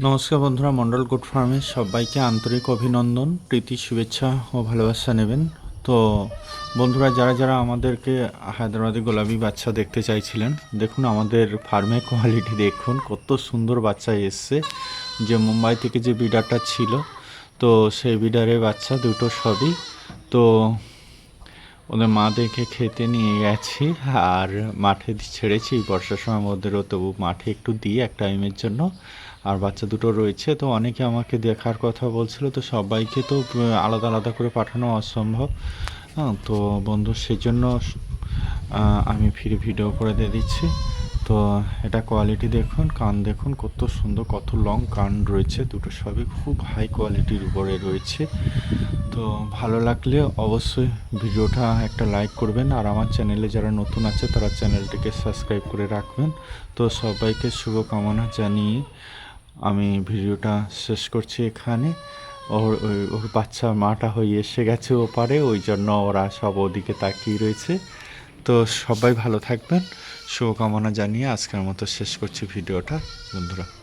নমস্কার বন্ধুরা, মন্ডল গুড ফার্মের সবাইকে আন্তরিক অভিনন্দন, প্রীতি, শুভেচ্ছা ও ভালোবাসা নেবেন। তো বন্ধুরা, যারা যারা আমাদেরকে হায়দ্রাবাদি গোলাপি বাচ্চা দেখতে চাইছিলেন, দেখুন আমাদের ফার্মের কোয়ালিটি, দেখুন কত সুন্দর বাচ্চা এসছে। যে মুম্বাই থেকে যে বিডারটা ছিল, তো সেই বিডারের বাচ্চা দুটো সবই। তো ওদের মা দেখে খেতে নিয়ে গেছি, আর মাঠে ছেড়েছি। বর্ষার সময় ওদেরও তবু মাঠে একটু দিই এক টাইমের জন্য। আর বাচ্চা দুটো রয়েছে, তো অনেকে আমাকে দেখার কথা বলছিল, তো সবাইকে তো আলাদা আলাদা করে পাঠানো অসম্ভব। হ্যাঁ তো বন্ধু, সেজন্য আমি ফিরে ভিডিও করে দিয়ে দিচ্ছি। তো এটা কোয়ালিটি দেখুন, কান দেখুন, কত সুন্দর, কত লং কান রয়েছে, দুটো সবই খুব হাই কোয়ালিটির উপরে রয়েছে। তো ভালো লাগলে অবশ্যই ভিডিওটা একটা লাইক করবেন, আর আমার চ্যানেলে যারা নতুন আছে, তারা চ্যানেলটিকে সাবস্ক্রাইব করে রাখবেন। তো সবাইকে শুভকামনা জানিয়ে আমি ভিডিওটা শেষ করছি এখানে। ওর, ওই- ওর বাচ্চা মাটা হয়ে এসে গেছে ওপারে, ওই জন্য ওরা সব ওদিকে তাকিয়ে রয়েছে। তো সবাই ভালো থাকবেন। শুভকামনা জানিয়ে আজকের মতো শেষ করছি ভিডিওটা। বন্ধুরা।